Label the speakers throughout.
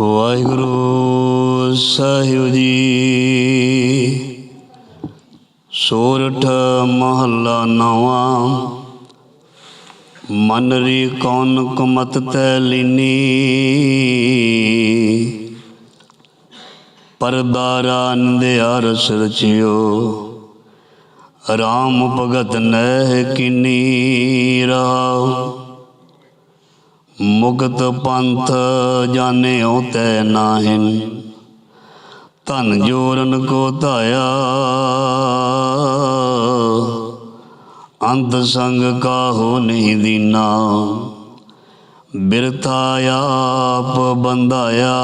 Speaker 1: ਵਾਹਿਗੁਰੂ ਸਾਹਿਬ ਜੀ। ਸੋਰਠ ਮਹੱਲਾ ਨਵਾਂ। ਮਨ ਰੀ ਕੌਣ ਕੁਮਤ ਤੈ ਲੀਨੀ। ਪਰਦਾਰਾ ਅੰਧਿਆ ਰਸ ਰਚਿਓ। ਰਾਮ ਭਗਤ ਨਹਿ ਕਿਨੀ ਰਹਾ ਮੁਕਤ ਪੰਥ ਜਾਣਿਓ ਤੈ ਨਾਹਿਨ ਧਨ ਜੋਰਨ ਕੋ ਧਾਇਆ। ਅੰਤ ਸੰਗ ਕਾਹੋ ਨਹੀਂ ਦੀਨਾ, ਬਿਰਥਾ ਆਪ ਬੰਧਾਇਆ।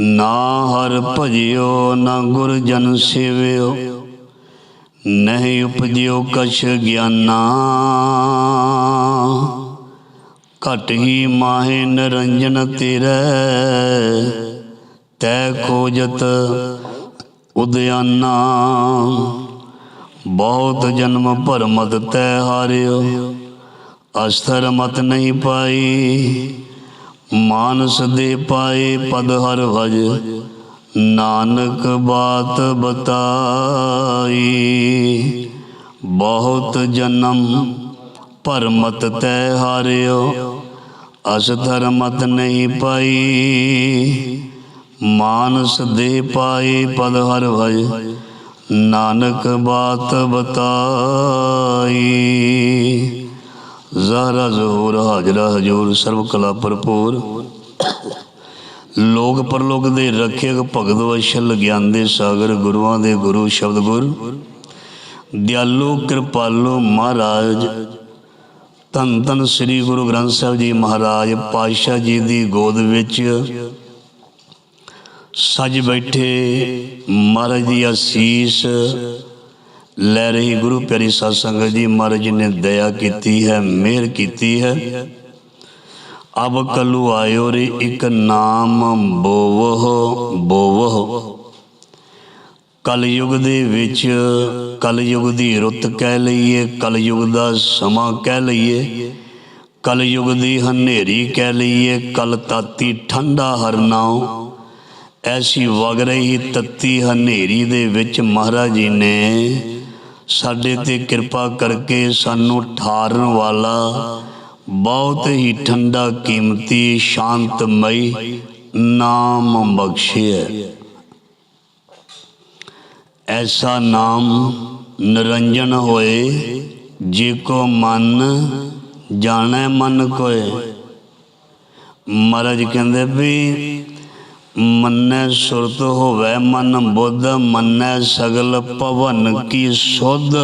Speaker 1: ਨਾ ਹਰ ਭਜਿਓ, ਨਾ ਗੁਰ ਜਨ ਸੇਵਿਓ, ਨਹੀਂ ਉਪਜਿਓ ਕਛ ਗਿਆਨਾ। ਘਟ ਹੀ ਮਾਹੇ ਨਰੰਜਨ ਤੇਰੇ। ਤੈ ਖੋਜਤ ਉਦਿਆਨਾ ਬਹੁਤ ਜਨਮ ਭਰਮਤ ਤੈ ਹਾਰਿਓ। ਅਸਥਰ ਮਤ ਨਹੀਂ ਪਾਈ। ਮਾਨਸ ਦੇ ਪਾਏ ਪਦ ਹਰ ਭਜ। ਨਾਨਕ ਬਾਤ ਬਤਾਈ। ਬਹੁਤ ਜਨਮ ਭਰਮਤ ਤੈ ਹਾਰਿਓ, ਅਸ ਮਤ ਨਹੀਂ ਪਾਈ। ਮਾਨਸ ਦੇ ਪਾਏ ਪਦ ਹਰ ਭਜ ਨਾਨਕ ਬਾਤ ਬਤਾਈ। ਜ਼ਹਰਾ ਜ਼ਹੂਰ ਹਾਜਰਾ ਹਜੂਰ, ਸਰਬ ਕਲਾ ਭਰਪੂਰ। ਲੋਕ ਪਰਲੋਕ ਦੇ ਰੱਖਿਅਕ ਭਗਤ ਵਸ਼ਲ ਗਿਆਨ ਦੇ ਸਾਗਰ, ਗੁਰੂਆਂ ਦੇ ਗੁਰੂ ਸ਼ਬਦ ਗੁਰ। ਦਿਆਲੂ ਕਿਰਪਾਲੂ ਮਹਾਰਾਜ ਧੰਨ ਧੰਨ ਸ੍ਰੀ ਗੁਰੂ ਗ੍ਰੰਥ ਸਾਹਿਬ ਜੀ ਮਹਾਰਾਜ ਪਾਤਸ਼ਾਹ ਜੀ ਦੀ ਗੋਦ ਵਿੱਚ ਸੱਜ ਬੈਠੇ ਮਹਾਰਾਜ ਦੀ ਅਸੀਸ ਲੈ ਰਹੀ ਗੁਰੂ ਪਿਆਰੀ ਸਾਧ ਸੰਗਤ ਜੀ, ਮਹਾਰਾਜ ਜੀ ਨੇ ਦਇਆ ਕੀਤੀ ਹੈ, ਮਿਹਰ ਕੀਤੀ ਹੈ। ਅਬ ਕਲੂ ਆਇਓ ਰੇ ਇੱਕ ਨਾਮ ਬੋਵਹ ਬੋਵਹ ਕਲਯੁਗ ਦੇ ਵਿੱਚ, ਕਲਯੁਗ ਦੀ ਰੁੱਤ ਕਹਿ ਲਈਏ, ਕਲਯੁਗ ਦਾ ਸਮਾਂ ਕਹਿ ਲਈਏ। ਕਲਯੁਗ ਦੀ ਹਨੇਰੀ ਕਹਿ ਲਈਏ ਕਲ ਤਾਤੀ ਠੰਡਾ ਹਰਨਾਉ ਐਸੀ ਵਗ ਰਹੀ ਤੱਤੀ ਹਨੇਰੀ ਦੇ ਵਿੱਚ ਮਹਾਰਾਜ ਜੀ ਨੇ ਸਾਡੇ ਤੇ ਕਿਰਪਾ ਕਰਕੇ ਸਾਨੂੰ ਠਾਰਨ ਵਾਲਾ ਬਹੁਤ ਹੀ ਠੰਡਾ, ਕੀਮਤੀ, ਸ਼ਾਂਤਮਈ ਨਾਮ ਬਖਸ਼ਿਆ। ਐਸਾ ਨਾਮ ਨਿਰੰਜਨ ਹੋਏ ਜੇ ਕੋ ਮਨ ਜਾਣੈ ਮਨ ਕੋਏ। ਮਹਾਰਾਜ ਕਹਿੰਦੇ ਵੀ ਮੰਨੈ ਸੁਰਤ ਹੋਵੇ ਮਨ ਬੁੱਧ, ਮੰਨੈ ਸਗਲ ਭਵਨ ਕੀ ਸੁਧ।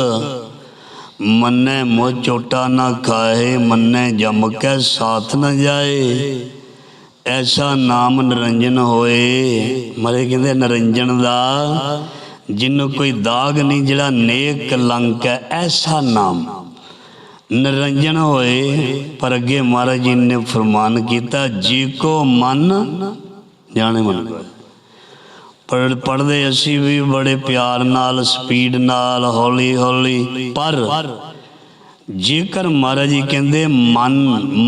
Speaker 1: ਮੰਨੈ ਮੋ ਚੋਟਾ ਨਾ ਖਾਏ, ਮੰਨੈ ਜਮ ਕੈ ਸਾਥ ਨਾ ਜਾਏ। ਐਸਾ ਨਾਮ ਨਿਰੰਜਨ ਹੋਏ। ਮਰੇ ਕਹਿੰਦੇ ਨਿਰੰਜਨ ਦਾ ਜਿੰਨੂੰ ਕੋਈ ਦਾਗ ਨਹੀਂ, ਜਿਹੜਾ ਨੇਕ ਕਲੰਕ ਹੈ, ਐਸਾ ਨਾਮ। ਨਿਰੰਜਨ ਹੋਏ, ਪਰ ਅੱਗੇ ਮਹਾਰਾਜ ਜੀ ਨੇ ਫਰਮਾਨ ਕੀਤਾ, ਜੀ ਕੋ ਮਨ, ਜਾਣੇ ਮਨ ਪੜ ਪੜਦੇ ਅਸੀਂ ਵੀ ਬੜੇ ਪਿਆਰ ਨਾਲ, ਸਪੀਡ ਨਾਲ, ਹੌਲੀ ਹੌਲੀ। ਪਰ ਜੇਕਰ ਮਹਾਰਾਜ ਜੀ ਕਹਿੰਦੇ, ਮਨ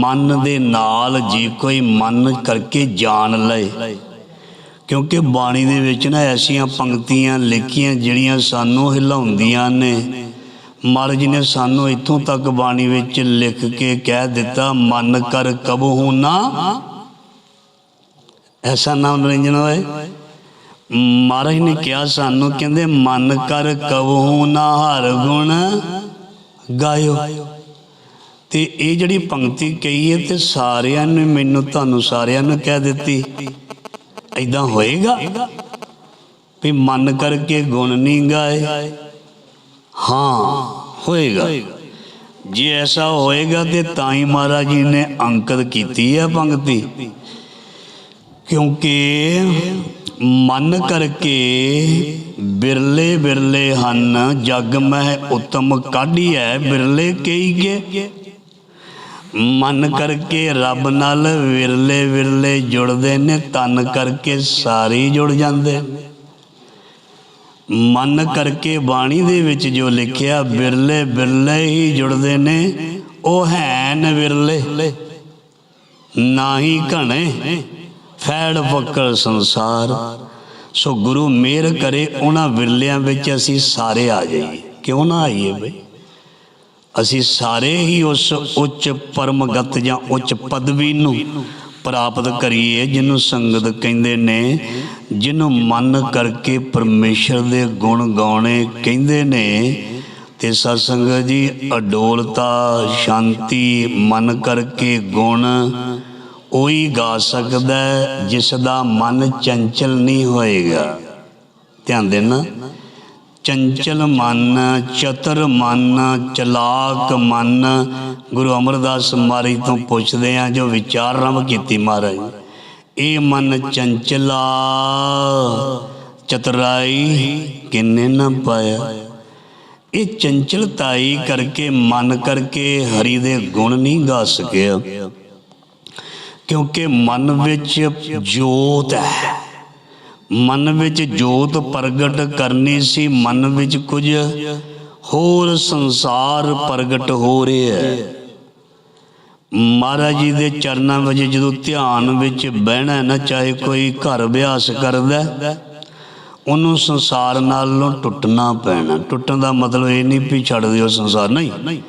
Speaker 1: ਮਨ ਦੇ ਨਾਲ ਜੇ ਕੋਈ ਮਨ ਕਰਕੇ ਜਾਣ ਲਏ ਕਿਉਂਕਿ ਬਾਣੀ ਦੇ ਵਿੱਚ ਨਾ ਐਸੀਆਂ ਪੰਕਤੀਆਂ ਲਿਖੀਆਂ ਜਿਹੜੀਆਂ ਸਾਨੂੰ ਹਿਲਾਉਂਦੀਆਂ ਨੇ। ਮਹਾਰਾਜ ਨੇ ਸਾਨੂੰ ਇੱਥੋਂ ਤੱਕ ਬਾਣੀ ਵਿੱਚ ਲਿਖ ਕੇ ਕਹਿ ਦਿੱਤਾ, ਮਨ ਕਰ ਕਬਹੂ ਨਾ। ਐਸਾ ਨਾਮ ਨਿਰੰਜਨ ਹੋਏ। ਮਹਾਰਾਜ ਨੇ ਕਿਹਾ ਸਾਨੂੰ, ਕਹਿੰਦੇ, ਮਨ ਕਰ ਕਬਹੂ ਨਾ ਹਰ ਗੁਣ ਗਾਇਓ। ਤੇ ਇਹ ਜਿਹੜੀ ਪੰਕਤੀ ਕਹੀ ਹੈ ਤੇ ਸਾਰਿਆਂ ਨੇ ਮੈਨੂੰ, ਤੁਹਾਨੂੰ ਸਾਰਿਆਂ ਨੂੰ ਕਹਿ ਦਿੱਤੀ। ਐਦਾਂ ਹੋਏਗਾ ਵੀ ਮਨ ਕਰਕੇ ਗੁਣ ਨਹੀਂ ਗਾਏ? ਹਾਂ, ਹੋਏਗਾ। ਜੇ ਐਸਾ ਹੋਏਗਾ ਤੇ ਤਾਂ ਹੀ ਮਹਾਰਾਜ ਜੀ ਨੇ ਅੰਕਤ ਕੀਤੀ ਹੈ ਪੰਕਤੀ। ਕਿਉਂਕਿ ਮਨ ਕਰਕੇ ਬਿਰਲੇ ਬਿਰਲੇ ਹਨ, ਜਗ ਮਹਿ ਉਤਮ ਹੈ, ਬਿਰਲੇ ਕੇ? ਮਨ ਕਰਕੇ ਰੱਬ ਨਾਲ ਵਿਰਲੇ ਵਿਰਲੇ ਜੁੜਦੇ ਨੇ, ਤਨ ਕਰਕੇ ਸਾਰੇ ਜੁੜ ਜਾਂਦੇ। ਮਨ ਕਰਕੇ ਬਾਣੀ ਦੇ ਵਿੱਚ ਜੋ ਲਿਖਿਆ, ਵਿਰਲੇ ਵਿਰਲੇ ਹੀ ਜੁੜਦੇ ਨੇ, ਉਹ ਹੈਨ ਵਿਰਲੇ। ਨਾ ਹੀ ਘਣੇ ਫੈੜ ਫੱਕਰ ਸੰਸਾਰ। ਸੋ ਗੁਰੂ ਮਿਹਰ ਕਰੇ, ਉਹਨਾਂ ਵਿਰਲਿਆਂ ਵਿੱਚ ਅਸੀਂ ਸਾਰੇ ਆ ਜਾਈਏ। ਕਿਉਂ ਨਾ ਆਈਏ ਬਈ? ਅਸੀਂ ਸਾਰੇ ਹੀ ਉਸ ਉੱਚ ਪਰਮਗਤ ਜਾਂ ਉੱਚ ਪਦਵੀ ਨੂੰ ਪ੍ਰਾਪਤ ਕਰੀਏ, ਜਿਹਨੂੰ ਸੰਗਤ ਕਹਿੰਦੇ ਨੇ, ਜਿਹਨੂੰ ਮਨ ਕਰਕੇ ਪਰਮੇਸ਼ਰ ਦੇ ਗੁਣ ਗਾਉਣੇ ਕਹਿੰਦੇ ਨੇ। ਤੇ ਸਤਸੰਗ ਜੀ, ਅਡੋਲਤਾ, ਸ਼ਾਂਤੀ, ਮਨ ਕਰਕੇ ਗੁਣ, ਉਹੀ ਗਾ ਸਕਦਾ ਜਿਸ ਦਾ ਮਨ ਚੰਚਲ ਨਹੀਂ ਹੋਏਗਾ। ਧਿਆਨ ਦੇਣਾ। ਚੰਚਲ ਮਨ, ਚਤਰ ਮਨ, ਚਲਾਕ ਮਨ। ਗੁਰੂ ਅਮਰਦਾਸ ਮਹਾਰਾਜ ਤੋਂ ਪੁੱਛਦੇ ਆ, ਜੋ ਵਿਚਾਰ ਰਮ ਕੀਤੀ ਮਹਾਰਾਜ। ਇਹ ਮਨ ਚੰਚਲਾ, ਚਤਰਾਈ ਕਿੰਨੇ ਨਾ ਪਾਇਆ। ਇਹ ਚੰਚਲਤਾਈ ਕਰਕੇ, ਮਨ ਕਰਕੇ ਹਰੀ ਦੇ ਗੁਣ ਨਹੀਂ ਗਾ ਸਕਿਆ। ਕਿਉਂਕਿ ਮਨ ਵਿੱਚ ਜੋਤ ਹੈ। ਮਨ ਵਿੱਚ ਜੋਤ ਪ੍ਰਗਟ ਕਰਨੀ ਸੀ, ਮਨ ਵਿੱਚ ਕੁਝ ਹੋਰ ਸੰਸਾਰ ਪ੍ਰਗਟ ਹੋ ਰਿਹਾ ਹੈ। ਮਹਾਰਾਜ ਜੀ ਦੇ ਚਰਨਾਂ ਵਿੱਚ ਜਦੋਂ ਧਿਆਨ ਵਿੱਚ ਬਹਿਣਾ ਨਾ, ਚਾਹੇ ਕੋਈ ਘਰ ਅਭਿਆਸ ਕਰਦਾ ਉਹਨੂੰ ਸੰਸਾਰ ਨਾਲੋਂ ਟੁੱਟਣਾ ਪੈਣਾ। ਟੁੱਟਣ ਦਾ ਮਤਲਬ ਇਹ ਨਹੀਂ ਵੀ ਛੱਡ ਦਿਓ ਸੰਸਾਰ, ਨਹੀਂ।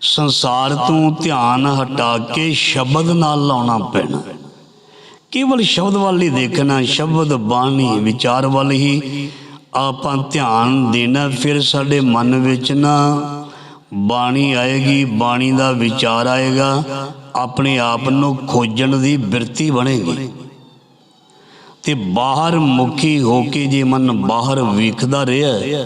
Speaker 1: ਸੰਸਾਰ ਤੋਂ ਧਿਆਨ ਹਟਾ ਕੇ ਸ਼ਬਦ ਨਾਲ ਲਾਉਣਾ ਪੈਣਾ। ਕੇਵਲ ਸ਼ਬਦ ਵੱਲ ਹੀ ਦੇਖਣਾ, ਸ਼ਬਦ ਬਾਣੀ ਵਿਚਾਰ ਵੱਲ ਹੀ ਆਪਾਂ ਧਿਆਨ ਦੇਣਾ, ਫਿਰ ਸਾਡੇ ਮਨ ਵਿੱਚ ਨਾ ਬਾਣੀ ਆਏਗੀ, ਬਾਣੀ ਦਾ ਵਿਚਾਰ ਆਏਗਾ, ਆਪਣੇ ਆਪ ਨੂੰ ਖੋਜਣ ਦੀ ਬਿਰਤੀ ਬਣੇਗੀ। ਤੇ ਬਾਹਰ ਮੁਖੀ ਹੋ ਕੇ ਜੇ ਮਨ ਬਾਹਰ ਵੇਖਦਾ ਰਿਹਾ,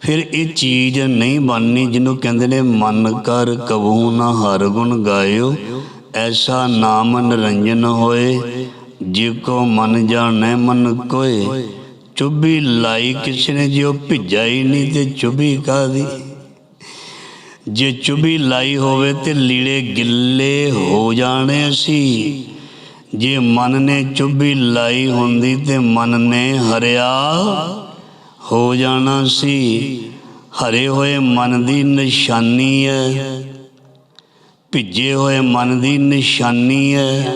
Speaker 1: ਫਿਰ ਇਹ ਚੀਜ਼ ਨਹੀਂ ਬਣਨੀ ਜਿਹਨੂੰ ਕਹਿੰਦੇ ਨੇ, ਮਨ ਕਰ ਕਬੂ ਨਾ ਹਰ ਗੁਣ ਗਾਇਓ ਐਸਾ ਨਾਮ ਨਿਰੰਜਨ ਹੋਏ, ਜੇ ਕੋ ਮਨ ਜਾਣੈ ਮਨ ਕੋਏ। ਚੁੱਭੀ ਲਾਈ ਕਿਸ ਨੇ ਜਿਉ ਭਿੱਜਾ ਹੀ ਨਹੀਂ ਤੇ ਚੁਬੀ ਕਾਦੀ ਜੇ ਚੁੱਭੀ ਲਾਈ ਹੋਵੇ ਤੇ ਲੀੜੇ ਗਿੱਲੇ ਹੋ ਜਾਣੇ ਸੀ। ਜੇ ਮਨ ਨੇ ਚੁੱਭੀ ਲਾਈ ਹੁੰਦੀ ਤੇ ਮਨ ਨੇ ਹਰਿਆ ਹੋ ਜਾਣਾ ਸੀ। ਹਰੇ ਹੋਏ ਮਨ ਦੀ ਨਿਸ਼ਾਨੀ ਹੈ ਭਿੱਜੇ ਹੋਏ ਮਨ ਦੀ ਨਿਸ਼ਾਨੀ ਹੈ।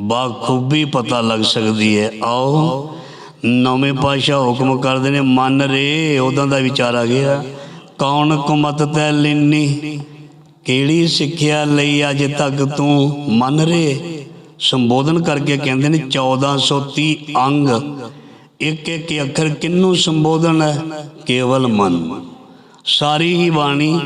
Speaker 1: ਬਾਖੂਬੀ ਪਤਾ ਲੱਗ ਸਕਦੀ ਹੈ। ਆਓ, ਨੌਵੇਂ ਪਾਸ਼ਾ ਹੁਕਮ ਕਰਦੇ ਨੇ, ਮਨ ਰੇ ਉਦਾਂ ਦਾ ਵਿਚਾਰ ਆ ਗਿਆ। ਕੌਣ ਕੁਮਤ ਤੈ ਲਿੰਨੀ? ਕਿਹੜੀ ਸਿੱਖਿਆ ਲਈ ਅੱਜ ਤੱਕ ਤੂੰ ਮਨ ਰੇ? ਸੰਬੋਧਨ ਕਰਕੇ ਕਹਿੰਦੇ ਨੇ 1430 ਅੰਗ। ਇੱਕ ਇੱਕ ਅੱਖਰ ਕਿੰਨੂੰ ਸੰਬੋਧਨ ਹੈ? ਕੇਵਲ ਮਨ। ਸਾਰੀ ਹੀ ਬਾਣੀ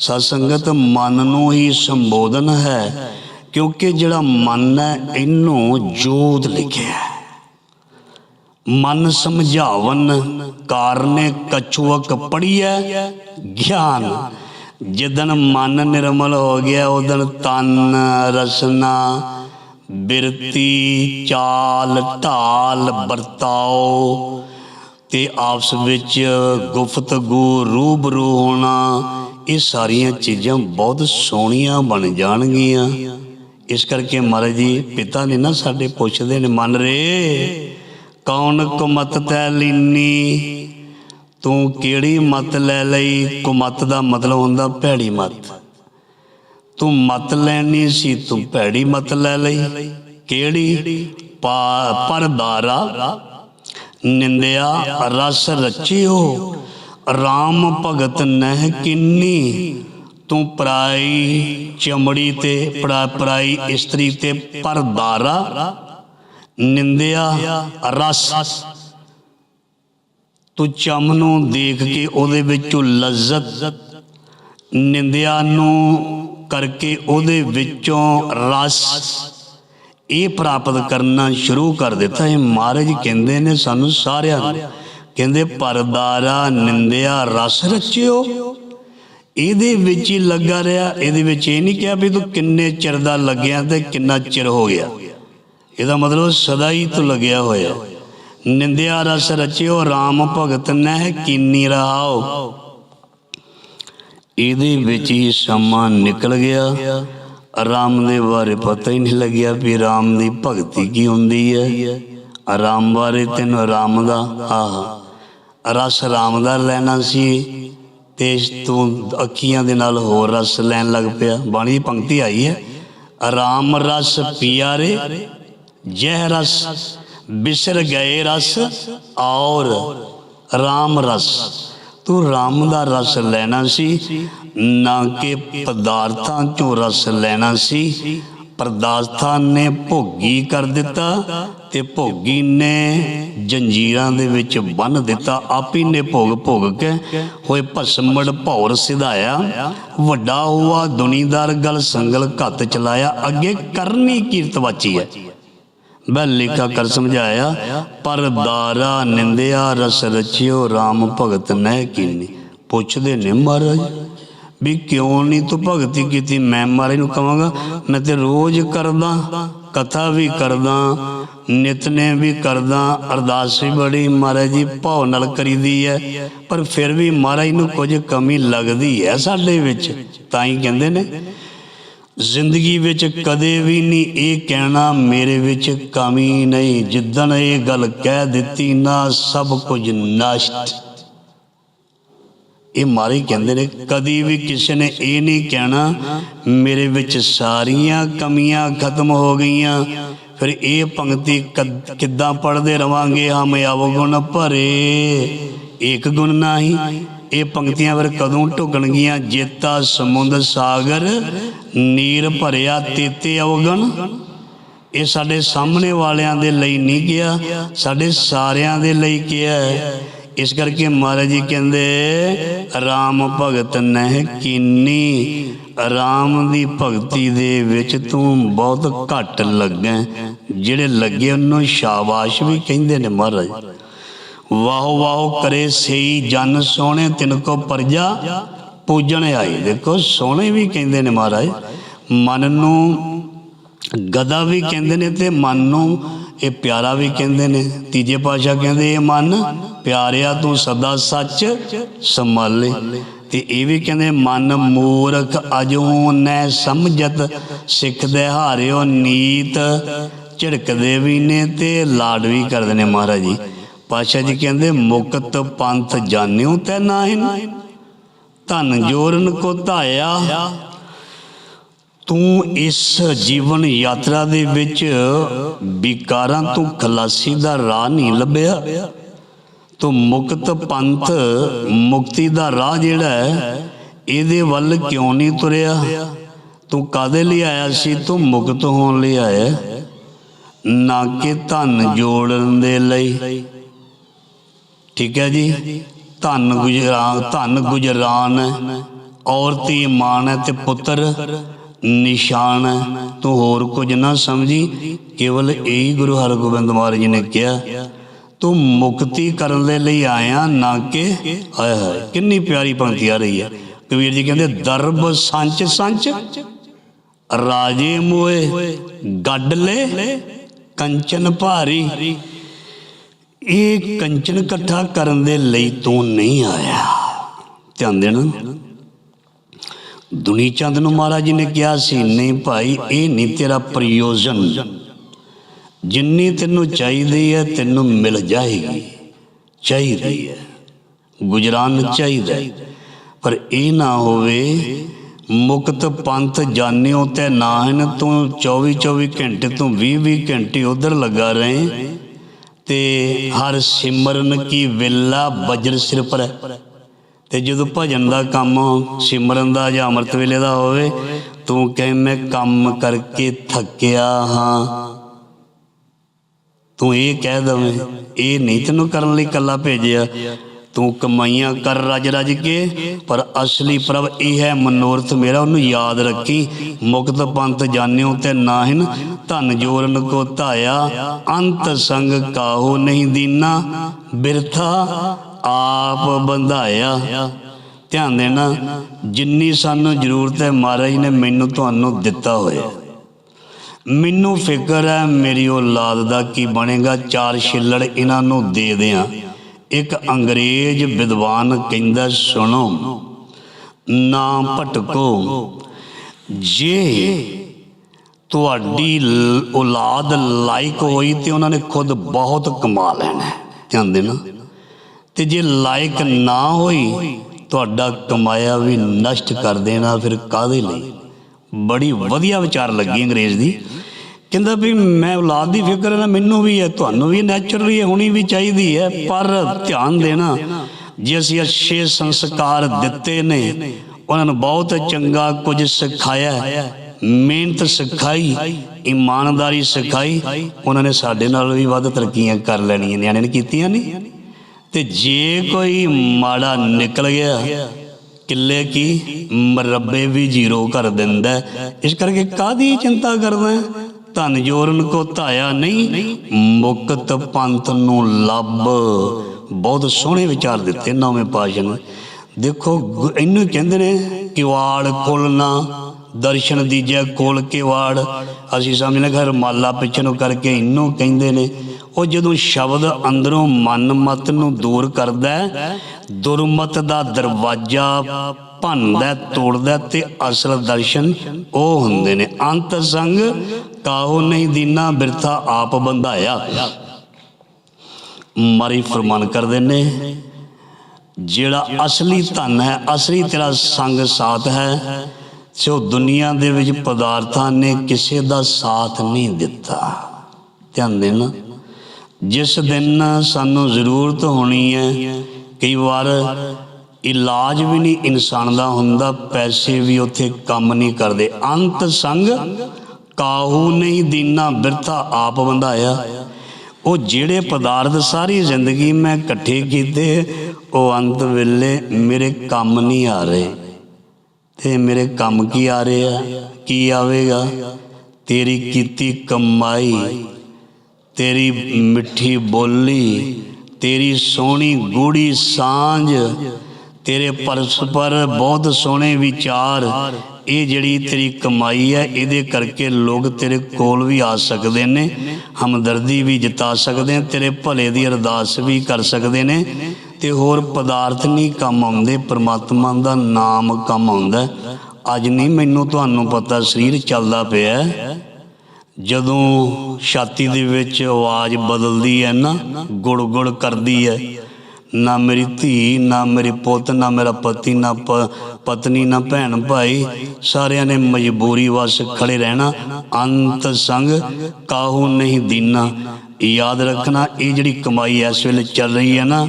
Speaker 1: ਸਤ ਸੰਗਤ ਮਨ ਨੂੰ ਹੀ ਸੰਬੋਧਨ ਹੈ, ਕਿਉਂਕਿ ਜਿਹੜਾ ਮਨ ਹੈ, ਇਹਨੂੰ ਜੋਤ ਲਿਖਿਆ ਹੈ। ਮਨ ਸਮਝਾਵਨ ਕਾਰਨੇ ਕਛੁਅਕ ਪੜੀਐ ਗਿਆਨ। ਜਿਦਨ ਮਨ ਨਿਰਮਲ ਹੋ ਗਿਆ ਉਦਨ ਤਨ ਰਸਨਾ, ਬਿਰਤੀ ਚਾਲ ਢਾਲ ਵਰਤਾਓ। ਤੇ ਆਪਸ ਵਿੱਚ ਗੁਫ਼ਤਗੂ ਰੂਬਰੂ ਹੋਣਾ ਇਹ ਸਾਰੀਆਂ ਚੀਜ਼ਾਂ ਬਹੁਤ ਸੋਹਣੀਆਂ ਬਣ ਜਾਣਗੀਆਂ। ਇਸ ਕਰਕੇ ਮਹਾਰਾਜ ਜੀ, ਪਿਤਾ ਨੇ ਨਾ ਸਾਡੇ ਪੁੱਛਦੇ ਨੇ, ਮਨ ਰੇ, ਕੌਣ ਕੁਮਤ ਤੈ ਲੀਨੀ? ਤੂੰ ਕਿਹੜੀ ਮਤ ਲੈ ਲਈ? ਕੁਮਤ ਦਾ ਮਤਲਬ ਹੁੰਦਾ ਭੈੜੀ ਮਤ। ਤੂੰ ਮਤ ਲੈਣੀ ਸੀ, ਤੂੰ ਭੈੜੀ ਮਤ ਲੈ ਲਈ। ਕਿਹੜੀ? ਪਰਦਾਰਾ। ਨਿੰਦਿਆ, ਰਸ ਰਚਿਓ। RAM ਭਗਤ ਨਹਿ ਕਿੰਨੀ? ਤੂੰ ਪਰਾਈ ਚਮੜੀ ਤੇ ਪਰਾ- ਪਰਾਈ ਇਸਤਰੀ ਤੇ ਪਰਦਾਰਾ ਨਿੰਦਿਆ ਰਸ। ਤੂੰ ਚਮ ਨੂੰ ਦੇਖ ਕੇ ਉਹਦੇ ਵਿੱਚੋਂ ਲਜ਼ਤ। ਨਿੰਦਿਆ ਨੂੰ ਕਰਕੇ ਉਹਦੇ ਵਿੱਚੋਂ ਰਸ। ਇਹ ਪ੍ਰਾਪਤ ਕਰਨਾ ਸ਼ੁਰੂ ਕਰ ਦਿੱਤਾ। ਇਹ ਮਹਾਰਾਜ ਕਹਿੰਦੇ ਨੇ ਸਾਨੂੰ ਸਾਰਿਆਂ ਨੂੰ ਕਹਿੰਦੇ ਪਰਦਾਰਾ ਨਿੰਦਿਆ ਰਸ ਰਚਿਓ। ਇਹਦੇ ਵਿੱਚ ਹੀ ਲੱਗਾ ਰਿਹਾ, ਇਹਦੇ ਵਿੱਚ ਇਹ ਨਹੀਂ ਕਿਹਾ ਵੀ ਤੂੰ ਕਿੰਨੇ ਚਿਰ ਦਾ ਲੱਗਿਆ ਤੇ ਕਿੰਨਾ ਚਿਰ ਹੋ ਗਿਆ। ਇਹਦਾ ਮਤਲਬ ਸਦਾ ਹੀ ਤੂੰ ਲੱਗਿਆ ਹੋਇਆ। ਨਿੰਦਿਆ ਰਸ ਰਚਿਓ RAM ਭਗਤ ਨਹਿ ਕੀਨੀ ਰਹਾਓ। ਇਹਦੇ ਵਿੱਚ ਹੀ ਸਮਾਂ ਨਿਕਲ ਗਿਆ। ਰਾਮ ਦੇ ਬਾਰੇ ਪਤਾ ਹੀ ਨਹੀਂ ਲੱਗਿਆ ਵੀ ਰਾਮ ਦੀ ਭਗਤੀ ਕੀ ਹੁੰਦੀ ਹੈ। ਰਾਮ ਬਾਰੇ ਤੈਨੂੰ ਰਾਮ ਦਾ, ਆਹ, ਰਸ ਰਾਮ ਦਾ ਲੈਣਾ ਸੀ ਤੇ ਤੂੰ ਅੱਖੀਆਂ ਦੇ ਨਾਲ ਹੋਰ ਰਸ ਲੈਣ ਲੱਗ ਪਿਆ। ਬਾਣੀ ਦੀ ਪੰਕਤੀ ਆਈ ਹੈ ਰਾਮ ਰਸ ਪਿਆਰੇ, ਜਹ ਰਸ, ਬਿਸਰ ਗਏ ਰਸ, ਔਰ ਰਾਮ ਰਸ। ਤੂੰ ਰਾਮ ਦਾ ਰਸ ਲੈਣਾ ਸੀ, ਨਾ ਕਿ ਪਦਾਰਥਾਂ ਚੋਂ ਰਸ ਲੈਣਾ ਸੀ? ਪਦਾਰਥਾਂ ਨੇ ਭੋਗੀ ਕਰ ਦਿੱਤਾ ਤੇ ਭੋਗੀ ਨੇ ਜੰਜੀਰਾਂ ਦੇ ਵਿੱਚ ਬੰਨ ਦਿੱਤਾ। ਆਪੀ ਨੇ ਭੋਗ ਭੋਗ ਕੇ ਹੋਏ ਭਸਮੜ ਭੌਰ ਸਿਧਾਇਆ। ਵੱਡਾ ਹੋਆ ਦੁਨੀਦਾਰ ਗਲ ਸੰਗਲ ਘੱਤ ਚਲਾਇਆ। ਅੱਗੇ ਕਰਨੀ ਕੀਰਤ ਵਾਚੀ ਹੈ? ਬੈ ਲਿਖਾ ਕਰ ਸਮਝਾਇਆ, ਪਰ ਦਾਰਾ ਨਿੰਦਿਆ ਰਸ ਰਚਿਓ RAM ਭਗਤ ਨਹਿ ਕੀਨੀ। ਪੁੱਛਦੇ ਨੇ ਮਹਾਰਾਜ, ਵੀ ਕਿਉਂ ਨਹੀਂ ਤੂੰ ਭਗਤੀ ਕੀਤੀ? ਮੈਂ ਮਹਾਰਾਜ ਨੂੰ ਕਹਾਂਗਾ, ਮੈਂ ਤੇ ਰੋਜ਼ ਕਰਦਾ। ਕਥਾ ਵੀ ਕਰਦਾ, ਨਿਤਨੇ ਵੀ ਕਰਦਾ, ਅਰਦਾਸ ਵੀ ਬੜੀ ਮਹਾਰਾਜ ਜੀ ਭਾਉ ਨਾਲ ਕਰੀਦੀ ਹੈ, ਪਰ ਫਿਰ ਵੀ ਮਹਾਰਾਜ ਨੂੰ ਕੁਝ ਕਮੀ ਲੱਗਦੀ ਹੈ ਸਾਡੇ ਵਿੱਚ, ਤਾਂ ਹੀ ਕਹਿੰਦੇ ਨੇ, ਜ਼ਿੰਦਗੀ ਵਿੱਚ ਕਦੇ ਵੀ ਨਹੀਂ ਇਹ ਕਹਿਣਾ ਮੇਰੇ ਵਿੱਚ ਕਮੀ ਨਹੀਂ, ਜਿੱਦਣ ਇਹ ਗੱਲ ਕਹਿ ਦਿੱਤੀ ਨਾ ਸਭ ਕੁਝ ਨਸ਼ਟ। ਇਹ ਮਾਰੇ ਕਹਿੰਦੇ ਨੇ, ਕਦੀ ਵੀ ਕਿਸੇ ਨੇ ਇਹ ਨਹੀਂ ਕਹਿਣਾ, ਮੇਰੇ ਵਿੱਚ ਸਾਰੀਆਂ ਕਮੀਆਂ ਖਤਮ ਹੋ ਗਈਆਂ। ਫਿਰ ਇਹ ਪੰਕਤੀ ਕਦ- ਕਿੱਦਾਂ ਪੜ੍ਹਦੇ ਰਵਾਂਗੇ? ਹਮ ਅਵਗੁਣ ਭਰੇ। ਇੱਕ ਗੁਣ ਨਹੀਂ। ਇਹ ਪੰਕਤੀਆਂ ਫਿਰ ਕਦੋਂ ਢੁਕਣਗੀਆਂ? ਜੇਤਾ ਸਮੁੰਦ ਸਾਗਰ, ਨੀਰ ਭਰਿਆ ਤੇਤੇ ਅਵਗਣ। ਇਹ ਸਾਡੇ ਸਾਹਮਣੇ ਵਾਲਿਆਂ ਦੇ ਲਈ ਨਹੀਂ ਕਿਹਾ ਸਾਡੇ ਸਾਰਿਆਂ ਦੇ ਲਈ ਕਿਹਾ ਹੈ। ਇਸ ਕਰਕੇ ਮਹਾਰਾਜ ਜੀ ਕਹਿੰਦੇ RAM ਭਗਤ ਨਹਿ ਕੀਨੀ RAM ਦੀ ਭਗਤੀ ਦੇ ਵਿੱਚ ਤੂੰ ਬਹੁਤ ਘੱਟ ਲੱਗਾ। ਜਿਹੜੇ ਲੱਗੇ ਉਹਨੂੰ ਸ਼ਾਬਾਸ਼ ਵੀ ਕਹਿੰਦੇ ਨੇ ਮਹਾਰਾਜ। ਵਾਹ ਵਾਹ ਕਰੇ ਸਈ ਜਨ ਸੋਹਣੇ, ਤਿਨ ਕੋ ਪਰਜਾ ਪੂਜਣ ਆਈ। ਦੇਖੋ, ਸੋਹਣੇ ਵੀ ਕਹਿੰਦੇ ਨੇ ਮਹਾਰਾਜ। ਮਨ ਨੂੰ ਗਦਾ ਵੀ ਕਹਿੰਦੇ ਨੇ ਤੇ ਮਨ ਨੂੰ ਇਹ ਪਿਆਰਾ ਵੀ ਕਹਿੰਦੇ ਨੇ, ਤੀਜੇ ਪਾਸ਼ਾ ਕਹਿੰਦੇ ਇਹ ਮਨ, ਪਿਆਰਿਆ ਤੂੰ ਸਦਾ ਸੱਚ ਸੰਭਾਲੇ। ਤੇ ਇਹ ਵੀ ਕਹਿੰਦੇ, ਮਨ ਮੂਰਖ ਅਜੂ ਨੈ ਸਮਝਤ ਸਿੱਖਦੇ ਹਾਰਿਓ ਨੀਤ, ਝਿੜਕਦੇ ਵੀ ਨੇ ਤੇ ਲਾਡ ਵੀ ਕਰਦੇ ਨੇ ਮਹਾਰਾਜ ਜੀ। ਪਾਸ਼ਾ ਜੀ ਕਹਿੰਦੇ, ਮੁਕਤ ਪੰਥ ਜਾਣਿਓ ਤੈ ਨਾਹਿਨ, ਧਨ ਜੋਰਨ ਕੋ ਧਾਇਆ ਤੂੰ ਇਸ ਜੀਵਨ ਯਾਤਰਾ ਦੇ ਵਿੱਚ ਵਿਕਾਰਾਂ ਤੋਂ ਖਲਾਸੀ ਦਾ ਰਾਹ ਨਹੀਂ ਲੱਭਿਆ? ਤੂੰ ਮੁਕਤ ਪੰਥ, ਮੁਕਤੀ ਦਾ ਰਾਹ ਜਿਹੜਾ ਹੈ, ਇਹਦੇ ਵੱਲ ਕਿਉਂ ਨਹੀਂ ਤੁਰਿਆ? ਤੂੰ ਕਾਦੇ ਲਈ ਆਇਆ ਸੀ? ਤੂੰ ਮੁਕਤ ਹੋਣ ਲਈ ਆਇਆ ਨਾ ਕਿ ਧਨ ਜੋੜਨ ਦੇ ਲਈ। ਠੀਕ ਹੈ ਜੀ? ਧਨ ਗੁਜਰਾਨ ਧਨ ਗੁਜਰਾਨ ਹੈ ਔਰਤੀ ਮਾਨ ਤੇ ਪੁੱਤਰ। ਨਿਸ਼ਾਨ ਹੈ। ਤੂੰ ਹੋਰ ਕੁਝ ਨਾ ਸਮਝੀ? ਕੇਵਲ ਇਹੀ ਗੁਰੂ ਹਰਗੋਬਿੰਦ ਮਹਾਰਾਜ ਨੇ ਕਿਹਾ, ਤੂੰ ਮੁਕਤੀ ਕਰਨ ਦੇ ਲਈ ਆਇਆ ਨਾ ਕਿ ਆਏ ਹਾਏ, ਕਿੰਨੀ ਪਿਆਰੀ ਪੰਕਤੀ ਆ ਰਹੀ ਹੈ। ਕਬੀਰ ਜੀ ਕਹਿੰਦੇ, ਦਰਬ ਸੰਚ ਸੰਚ, ਰਾਜੇ ਮੋਏ, ਗੱਡ ਲੈ, ਕੰਚਨ ਭਾਰੀ। ਇਹ ਕੰਚਨ ਇਕੱਠਾ ਕਰਨ ਦੇ ਲਈ ਤੂੰ ਨਹੀਂ ਆਇਆ। ਧਿਆਨ ਦੇਣਾ। ਦੁਨੀ ਚੰਦ ਨੂੰ ਮਹਾਰਾਜ ਜੀ ਨੇ ਕਿਹਾ ਸੀ, ਨਹੀਂ ਭਾਈ, ਇਹ ਨਹੀਂ ਤੇਰਾ ਪ੍ਰਯੋਜਨ। ਜਿੰਨੀ ਤੈਨੂੰ ਚਾਹੀਦੀ ਹੈ, ਤੈਨੂੰ ਮਿਲ ਜਾਏਗੀ। ਚਾਹੀਦੀ ਹੈ। ਗੁਜਰਾਨ ਚਾਹੀਦਾ ਪਰ ਇਹ ਨਾ ਹੋਵੇ, ਮੁਕਤ ਪੰਥ ਜਾਣਿਓ ਤੇ ਨਾਹਨ ਤੂੰ 24 24 ਘੰਟੇ, ਤੂੰ 20 20 ਘੰਟੇ ਉਧਰ ਲੱਗਾ ਰਹੇ ਤੇ ਹਰ ਸਿਮਰਨ ਕੀ ਵੇਲਾ ਬਜਰ ਸਿਰ ਪਰ ਹੈ। ਤੇ ਜਦੋਂ ਭਜਨ ਦਾ ਕੰਮ ਸਿਮਰਨ ਦਾ ਜਾਂ ਅੰਮ੍ਰਿਤ ਵੇਲੇ ਦਾ ਹੋਵੇ, ਤੂੰ ਕਹੇ, ਮੈਂ ਕੰਮ ਕਰਕੇ ਥੱਕਿਆ ਹਾਂ। ਤੂੰ ਇਹ ਕਹਿ ਦਵੇਂ, ਇਹ ਨਹੀਂ ਤੈਨੂੰ ਕਰਨ ਲਈ ਕੱਲਾ ਭੇਜਿਆ। ਤੂੰ ਕਮਾਈਆਂ ਕਰ ਰਜ ਰਜ ਕੇ, ਪਰ ਅਸਲੀ ਪ੍ਰਭ ਇਹ ਹੈ, ਮਨੋਰਥ ਮੇਰਾ, ਉਹਨੂੰ ਯਾਦ ਰੱਖੀ। ਮੁਕਤ ਪੰਥ ਜਾਣਿਓ ਤੇ ਨਾਹਿਨ, ਧਨ ਜੋਰਨ ਕੋ ਧਾਇਆ। ਅੰਤ ਸੰਗ ਕਾਹੋ ਨਹੀਂ ਦੀਨਾ, ਬਿਰਥਾ ਆਪ ਬੰਧਾਇਆ। ਧਿਆਨ ਦੇਣਾ, ਜਿੰਨੀ ਸਾਨੂੰ ਜ਼ਰੂਰਤ ਹੈ ਮਹਾਰਾਜ ਨੇ ਮੈਨੂੰ ਤੁਹਾਨੂੰ ਦਿੱਤਾ ਹੋਇਆ। ਮੈਨੂੰ ਫਿਕਰ ਹੈ ਮੇਰੀ ਔਲਾਦ ਦਾ ਕੀ ਬਣੇਗਾ, ਚਾਰ ਛਿੱਲੜ ਇਹਨਾਂ ਨੂੰ ਦੇ ਦਿਆਂ। ਇੱਕ ਅੰਗਰੇਜ਼ ਵਿਦਵਾਨ ਕਹਿੰਦਾ, ਸੁਣੋ, ਨਾ ਭਟਕੋ। ਜੇ ਤੁਹਾਡੀ ਔਲਾਦ ਲਾਇਕ ਹੋਈ ਤੇ ਉਹਨਾਂ ਨੇ ਖੁਦ ਬਹੁਤ ਕਮਾ ਲੈਣਾ ਧਿਆਨ ਦੇਣਾ। ਤੇ ਜੇ ਲਾਇਕ ਨਾ ਹੋਈ ਤੁਹਾਡਾ ਕਮਾਇਆ ਵੀ ਨਸ਼ਟ ਕਰ ਦੇਣਾ ਫਿਰ ਕਾਦੇ ਲਈ? ਬੜੀ ਵਧੀਆ ਵਿਚਾਰ ਲੱਗੀ ਅੰਗਰੇਜ਼ ਦੀ। ਕਹਿੰਦਾ ਵੀ ਮੈਂ ਔਲਾਦ ਦੀ ਫਿਕਰ ਨਾ ਮੈਨੂੰ ਵੀ ਹੈ ਤੁਹਾਨੂੰ ਵੀ ਨੈਚੁਰਲੀ ਹੋਣੀ ਵੀ ਚਾਹੀਦੀ ਹੈ ਪਰ ਧਿਆਨ ਦੇਣਾ ਜੇ ਅਸੀਂ ਅੱਛੇ ਸੰਸਕਾਰ ਦਿੱਤੇ ਨੇ ਉਹਨਾਂ ਨੂੰ ਬਹੁਤ ਚੰਗਾ ਕੁਝ ਸਿਖਾਇਆ ਹੈ, ਮਿਹਨਤ ਸਿਖਾਈ ਇਮਾਨਦਾਰੀ ਸਿਖਾਈ ਉਹਨਾਂ ਨੇ ਸਾਡੇ ਨਾਲ ਵੀ ਵੱਧ ਤਰੱਕੀਆਂ ਕਰ ਲੈਣੀਆਂ ਨਿਆਣੇ ਨੇ ਕੀਤੀਆਂ ਨਹੀਂ ਤੇ ਜੇ ਕੋਈ ਮਾੜਾ ਨਿਕਲ ਗਿਆ, ਕਿੱਲੇ ਕੀ ਮਰੱਬੇ ਵੀ ਜ਼ੀਰੋ ਕਰ ਦਿੰਦਾ ਇਸ ਕਰਕੇ ਕਾਦੀ ਚਿੰਤਾ ਕਰਦਾ ਹੈ? ਧਨ ਜੋਰਨ ਕੋ ਧਾਇਆ ਨਹੀਂ, ਮੁਕਤ ਪੰਥ ਨੂੰ ਲੱਭ। ਬਹੁਤ ਸੋਹਣੇ ਵਿਚਾਰ ਦਿੱਤੇ ਨਵੇਂ ਪਾਸ਼ਾ ਨੇ। ਦੇਖੋ ਇਹਨੂੰ ਕਹਿੰਦੇ ਨੇ ਕਿਵਾੜ ਖੋਲਣਾ ਦਰਸ਼ਨ ਦੀਜੈ ਖੋਲ ਕੇ ਵਾੜ ਅਸੀਂ ਸਮਝਨੇ ਘਰ ਮਾਲਾ ਪਿੱਛੇ ਨੂੰ ਕਰਕੇ ਇਹਨੂੰ ਕਹਿੰਦੇ ਨੇ। ਉਹ ਜਦੋਂ ਸ਼ਬਦ ਅੰਦਰੋਂ ਮਨ ਮਤ ਨੂੰ ਦੂਰ ਕਰਦਾ ਦੁਰਮਤ ਦਾ ਦਰਵਾਜ਼ਾ ਭੰਨਦਾ ਤੋੜਦਾ ਤੇ ਅਸਲ ਦਰਸ਼ਨ ਉਹ ਹੁੰਦੇ ਨੇ। ਅੰਤ ਸੰਗ, ਕਾਹੋ ਨਹੀਂ ਦੀਨਾ ਬਿਰਥਾ ਆਪ ਬੰਧਾਇਆ। ਮਾਰੀ ਫਰਮਾਨ ਕਰਦੇ ਨੇ ਜਿਹੜਾ ਅਸਲੀ ਧਨ ਹੈ, ਅਸਲੀ ਤੇਰਾ ਸੰਗ ਸਾਥ ਹੈ, ਸੋ ਦੁਨੀਆ ਦੇ ਵਿੱਚ ਪਦਾਰਥਾਂ ਨੇ ਕਿਸੇ ਦਾ ਸਾਥ ਨਹੀਂ ਦਿੱਤਾ। ਧਿਆਨ ਦੇਣਾ। ਜਿਸ ਦਿਨ ਸਾਨੂੰ ਜ਼ਰੂਰਤ ਹੋਣੀ ਹੈ, ਕਈ ਵਾਰ ਇਲਾਜ ਵੀ ਨਹੀਂ ਇਨਸਾਨ ਦਾ ਹੁੰਦਾ, ਪੈਸੇ ਵੀ ਉੱਥੇ ਕੰਮ ਨਹੀਂ ਕਰਦੇ। ਅੰਤ ਸੰਗ ਕਾਹੂ ਨਹੀਂ ਦੀਨਾ ਬਿਰਥਾ ਆਪ ਬੰਧਾਇਆ ਉਹ ਜਿਹੜੇ ਪਦਾਰਥ ਸਾਰੀ ਜ਼ਿੰਦਗੀ ਮੈਂ ਇਕੱਠੇ ਕੀਤੇ, ਉਹ ਅੰਤ ਵੇਲੇ ਮੇਰੇ ਕੰਮ ਨਹੀਂ ਆ ਰਹੇ। ਤੇ ਮੇਰੇ ਕੰਮ ਕੀ ਆ ਰਹੇ ਆ? ਕੀ ਆਵੇਗਾ? ਤੇਰੀ ਕੀਤੀ ਕਮਾਈ ਤੇਰੀ ਮਿੱਠੀ ਬੋਲੀ, ਤੇਰੀ ਸੋਹਣੀ ਗੂੜੀ ਸਾਂਝ, ਤੇਰੇ ਪਰਸਪਰ ਬਹੁਤ ਸੋਹਣੇ ਵਿਚਾਰ, ਇਹ ਜਿਹੜੀ ਤੇਰੀ ਕਮਾਈ ਹੈ, ਇਹਦੇ ਕਰਕੇ ਲੋਕ ਤੇਰੇ ਕੋਲ ਵੀ ਆ ਸਕਦੇ ਨੇ, ਹਮਦਰਦੀ ਵੀ ਜਤਾ ਸਕਦੇ ਨੇ, ਤੇਰੇ ਭਲੇ ਦੀ ਅਰਦਾਸ ਵੀ ਕਰ ਸਕਦੇ ਨੇ ਤੇ ਹੋਰ ਪਦਾਰਥ ਨਹੀਂ ਕੰਮ ਆਉਂਦੇ, ਪ੍ਰਮਾਤਮਾ ਦਾ ਨਾਮ ਕੰਮ ਆਉਂਦਾ। ਅੱਜ ਨਹੀਂ, ਮੈਨੂੰ ਤੁਹਾਨੂੰ ਪਤਾ, ਸਰੀਰ ਚੱਲਦਾ ਪਿਆ ਜਦੋਂ ਛਾਤੀ ਦੇ ਵਿੱਚ ਆਵਾਜ਼ ਬਦਲਦੀ ਹੈ ਨਾ ਗੁੜ ਗੁੜ ਕਰਦੀ ਹੈ, ਨਾ ਮੇਰੀ ਧੀ, ਨਾ ਮੇਰੇ ਪੁੱਤ, ਨਾ ਮੇਰਾ ਪਤੀ, ਨਾ ਪਤਨੀ, ਨਾ ਭੈਣ ਭਾਈ, ਸਾਰਿਆਂ ਨੇ ਮਜਬੂਰੀ ਵਸ ਖੜੇ ਰਹਿਣਾ, ਅੰਤ ਸੰਗ ਕਾਹੂ ਨਹੀਂ ਦੀਨਾ ਯਾਦ ਰੱਖਣਾ, ਇਹ ਜਿਹੜੀ ਕਮਾਈ ਇਸ ਵੇਲੇ ਚੱਲ ਰਹੀ ਹੈ ਨਾ,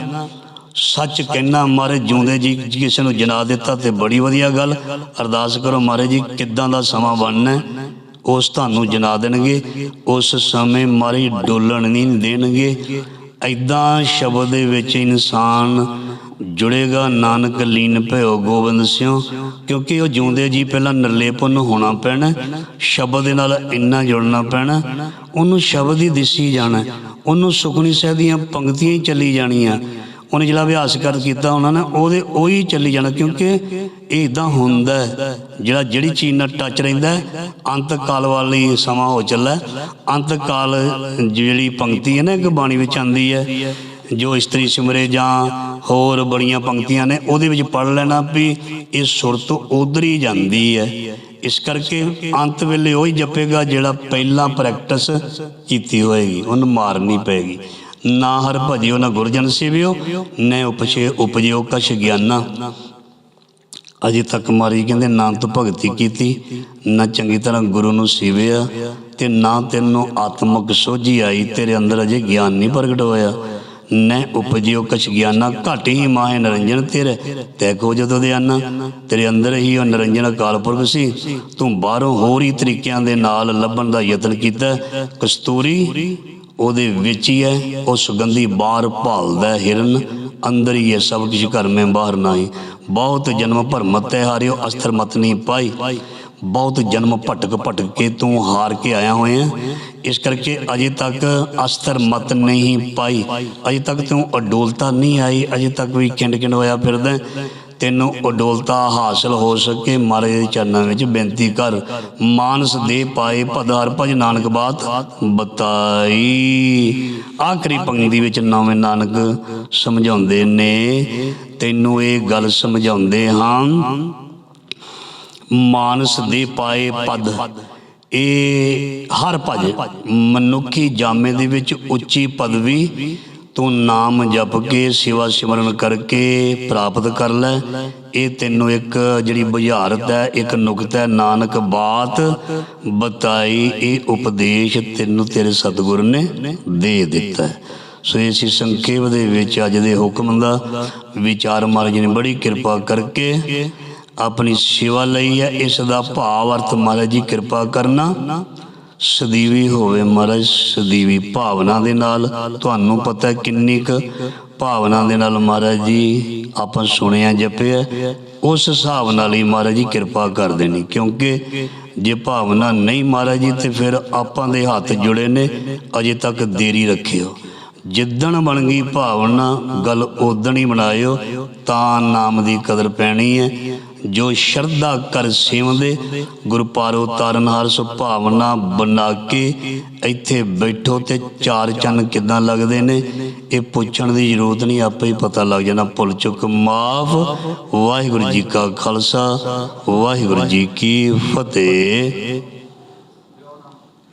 Speaker 1: ਸੱਚ ਕਹਿਣਾ ਮਾਰੇ, ਜਿਉਂਦੇ ਜੀ ਜੀ ਕਿਸੇ ਨੂੰ ਜਨਾ ਦਿੱਤਾ ਤੇ ਬੜੀ ਵਧੀਆ ਗੱਲ ਅਰਦਾਸ ਕਰੋ ਮਾਰੇ ਜੀ, ਕਿੱਦਾਂ ਦਾ ਸਮਾਂ ਬਣਨਾ ਹੈ। ਉਸ ਤੁਹਾਨੂੰ ਜਨਾ ਦੇਣਗੇ, ਉਸ ਸਮੇਂ ਮਾਰੀ ਡੋਲਣ ਨਹੀਂ ਦੇਣਗੇ। ਐਦਾਂ ਸ਼ਬਦ ਦੇ ਵਿੱਚ ਇਨਸਾਨ ਜੁੜੇਗਾ। ਨਾਨਕ ਲੀਨ ਭਇਓ ਗੋਬਿੰਦ ਸਿੰਘ ਕਿਉਂਕਿ ਉਹ ਜਿਉਂਦੇ ਜੀ ਪਹਿਲਾਂ ਨਿਰਲੇਪਨ ਹੋਣਾ ਪੈਣਾ ਸ਼ਬਦ ਦੇ ਨਾਲ ਇੰਨਾ ਜੁੜਨਾ ਪੈਣਾ ਉਹਨੂੰ ਸ਼ਬਦ ਹੀ ਦਿਸੀ ਜਾਣਾ ਉਹਨੂੰ ਸੁਖਣੀ ਸਾਹਿਬ ਦੀਆਂ ਪੰਕਤੀਆਂ ਹੀ ਚੱਲੀ ਜਾਣੀਆਂ। ਉਹਨੇ ਜਿਹੜਾ ਅਭਿਆਸ ਕਰ ਕੀਤਾ ਉਹਨਾਂ ਨੇ ਉਹਦੇ ਉਹੀ ਚੱਲੀ ਜਾਣਾ ਕਿਉਂਕਿ ਇਹ ਇਦਾਂ ਹੁੰਦਾ ਜਿਹੜਾ ਜਿਹੜੀ ਚੀਜ਼ ਨਾਲ ਟੱਚ ਰਹਿੰਦਾ ਹੈ, ਅੰਤ ਕਾਲ ਵਾਲੀ ਸਮਾਂ ਹੋ ਚੱਲਾ ਹੈ। ਅੰਤ ਕਾਲ ਜਿਹੜੀ ਪੰਕਤੀ ਹੈ ਨਾ ਇੱਕ ਬਾਣੀ ਵਿੱਚ ਆਂਦੀ ਹੈ ਜੋ ਇਸਤਰੀ ਸਿਮਰੇ ਜਾਂ ਹੋਰ ਬੜੀਆਂ ਪੰਕਤੀਆਂ ਨੇ ਉਹਦੇ ਵਿੱਚ ਪੜ ਲੈਣਾ ਵੀ ਇਹ ਸੁਰਤ ਉਧਰ ਹੀ ਜਾਂਦੀ ਹੈ ਇਸ ਕਰਕੇ ਅੰਤ ਵੇਲੇ ਉਹੀ ਜਪੇਗਾ ਜਿਹੜਾ ਪਹਿਲਾਂ ਪ੍ਰੈਕਟਿਸ ਕੀਤੀ ਹੋਏਗੀ ਉਹਨੂੰ ਮਾਰਨੀ ਪਏਗੀ ਨਾ ਹਰ ਭਜਿਓ ਨਾ ਗੁਰਜਨ ਸੇਵਿਓ, ਨੈ ਉਪਛੇ ਉਪਜਿਓ ਕਛ ਗਿਆਨਾ। ਅਜੇ ਤੱਕ ਮਾਰੀ ਕਹਿੰਦੇ, ਨਾ ਤੂੰ ਭਗਤੀ ਕੀਤੀ, ਨਾ ਚੰਗੀ ਤਰ੍ਹਾਂ ਗੁਰੂ ਨੂੰ ਸੇਵਿਆ ਤੇ ਨਾ ਤੈਨੂੰ ਆਤਮਿਕ ਸੋਝੀ ਆਈ, ਤੇਰੇ ਅੰਦਰ ਅਜੇ ਗਿਆਨ ਨਹੀਂ ਪ੍ਰਗਟ ਹੋਇਆ। ਨੈ ਉਪਜਿਓ ਕਛ ਗਿਆਨਾ, ਘਟ ਹੀ ਮਾਹੇ ਨਰੰਜਨ ਤੇਰੇ ਤੈ ਕੋ ਜਦੋਂ ਦੇ ਤੇਰੇ ਅੰਦਰ ਹੀ ਉਹ ਨਰੰਜਨ ਅਕਾਲ ਪੁਰਖ ਸੀ। ਤੂੰ ਬਾਹਰੋਂ ਹੋਰ ਹੀ ਤਰੀਕਿਆਂ ਦੇ ਨਾਲ ਲੱਭਣ ਦਾ ਯਤਨ ਕੀਤਾ। ਕਸਤੂਰੀ ਉਹਦੇ ਵਿੱਚ ਹੀ ਹੈ, ਉਹ ਸੁਗੰਧੀ ਬਾਹਰ ਭਾਲਦਾ ਹਿਰਨ, ਅੰਦਰ ਹੀ ਹੈ, ਸਭ ਕੁਝ ਘਰ ਮੈਂ ਬਾਹਰ ਨਹੀਂ ਬਹੁਤ ਜਨਮ ਭਰਮਤ ਹੈ ਹਾਰਿਓ, ਅਸਥਰ ਮਤ ਨਹੀਂ ਪਾਈ। ਬਹੁਤ ਜਨਮ ਭਟਕ ਭਟਕ ਕੇ ਤੂੰ ਹਾਰ ਕੇ ਆਇਆ ਹੋਇਆ ਇਸ ਕਰਕੇ ਅਜੇ ਤੱਕ ਅਸਥਰ ਮਤ ਨਹੀਂ ਪਾਈ। ਅਜੇ ਤੱਕ ਤੂੰ ਅਡੋਲਤਾ ਨਹੀਂ ਆਈ, ਅਜੇ ਤੱਕ ਵੀ ਕਿੰਡ ਕਿੰਡ ਹੋਇਆ ਫਿਰਦਾ ਤੈਨੂੰ ਅਡੋਲਤਾ ਹਾਸਲ ਹੋ ਸਕੇ। ਮਹਾਰਾਜ ਦੇ ਚਰਨਾਂ ਵਿੱਚ ਬੇਨਤੀ ਕਰ। ਮਾਨਸ ਦੇ ਪਾਏ ਪਦਾਰ ਭਜ ਨਾਨਕ ਬਾਤ ਬਤਾਈ। ਆਖਰੀ ਪੰਕਤੀ ਵਿੱਚ ਨਵੇਂ ਨਾਨਕ ਸਮਝਾਉਂਦੇ ਨੇ, ਤੈਨੂੰ ਇਹ ਗੱਲ ਸਮਝਾਉਂਦੇ ਹਾਂ, ਮਾਨਸ ਦੇ ਪਾਏ ਪਦ, ਇਹ ਹਰ ਭਜ, ਮਨੁੱਖੀ ਜਾਮੇ ਦੇ ਵਿੱਚ ਉੱਚੀ ਪਦਵੀ ਤੂੰ ਨਾਮ ਜਪ ਕੇ ਸੇਵਾ ਸਿਮਰਨ ਕਰਕੇ ਪ੍ਰਾਪਤ ਕਰ ਲੈ। ਇਹ ਤੈਨੂੰ ਇੱਕ ਜਿਹੜੀ ਬੁਝਾਰਤ ਹੈ, ਇੱਕ ਨੁਕਤਾ ਹੈ। ਨਾਨਕ ਬਾਤ ਬਤਾਈ, ਇਹ ਉਪਦੇਸ਼ ਤੈਨੂੰ ਤੇਰੇ ਸਤਿਗੁਰ ਨੇ ਦੇ ਦਿੱਤਾ ਸੋ ਇਸ ਸੰਖੇਪ ਦੇ ਵਿੱਚ ਅੱਜ ਦੇ ਹੁਕਮ ਦਾ ਵਿਚਾਰ ਮਹਾਰਾਜ ਨੇ ਬੜੀ ਕਿਰਪਾ ਕਰਕੇ ਆਪਣੀ ਸੇਵਾ ਲਈ ਹੈ। ਇਸ ਦਾ ਭਾਵ ਅਰਥ ਮਹਾਰਾਜ ਜੀ ਕਿਰਪਾ ਕਰਨਾ ਸਦੀਵੀ ਹੋਵੇ ਮਹਾਰਾਜ, ਸਦੀਵੀ ਭਾਵਨਾ ਦੇ ਨਾਲ। ਤੁਹਾਨੂੰ ਪਤਾ ਕਿੰਨੀ ਕੁ ਭਾਵਨਾ ਦੇ ਨਾਲ ਮਹਾਰਾਜ ਜੀ ਆਪਾਂ ਸੁਣਿਆ, ਜਪਿਆ ਉਸ ਹਿਸਾਬ ਨਾਲ ਹੀ ਮਹਾਰਾਜ ਜੀ ਕਿਰਪਾ ਕਰ ਦੇਣੀ ਕਿਉਂਕਿ ਜੇ ਭਾਵਨਾ ਨਹੀਂ ਮਹਾਰਾਜ ਜੀ, ਤੇ ਫਿਰ ਆਪਾਂ ਦੇ ਹੱਥ ਜੁੜੇ ਨੇ, ਅਜੇ ਤੱਕ ਦੇਰੀ ਰੱਖਿਓ। ਜਿੱਦਣ ਬਣ ਗਈ ਭਾਵਨਾ, ਗੱਲ ਉਦਣ ਹੀ ਬਣਾਇਓ, ਤਾਂ ਨਾਮ ਦੀ ਕਦਰ ਪੈਣੀ ਹੈ। ਜੋ ਸ਼ਰਧਾ ਕਰ ਸੇਵਦੇ, ਗੁਰੂ ਪਾਰੋ ਤਾਰਨਹਾਰ ਸੁ ਭਾਵਨਾ ਬਣਾ ਕੇ ਇੱਥੇ ਬੈਠੋ ਤੇ ਚਾਰ ਚੰਨ ਕਿਦਾਂ ਲੱਗਦੇ ਨੇ? ਇਹ ਪੁੱਛਣ ਦੀ ਜ਼ਰੂਰਤ ਨਹੀਂ, ਆਪੇ ਹੀ ਪਤਾ ਲੱਗ ਜਾਣਾ। ਭੁੱਲ ਚੁੱਕ, ਮਾਫ। ਵਾਹਿਗੁਰੂ ਜੀ ਕਾ ਖਾਲਸਾ, ਵਾਹਿਗੁਰੂ ਜੀ ਕੀ ਫਤਿਹ।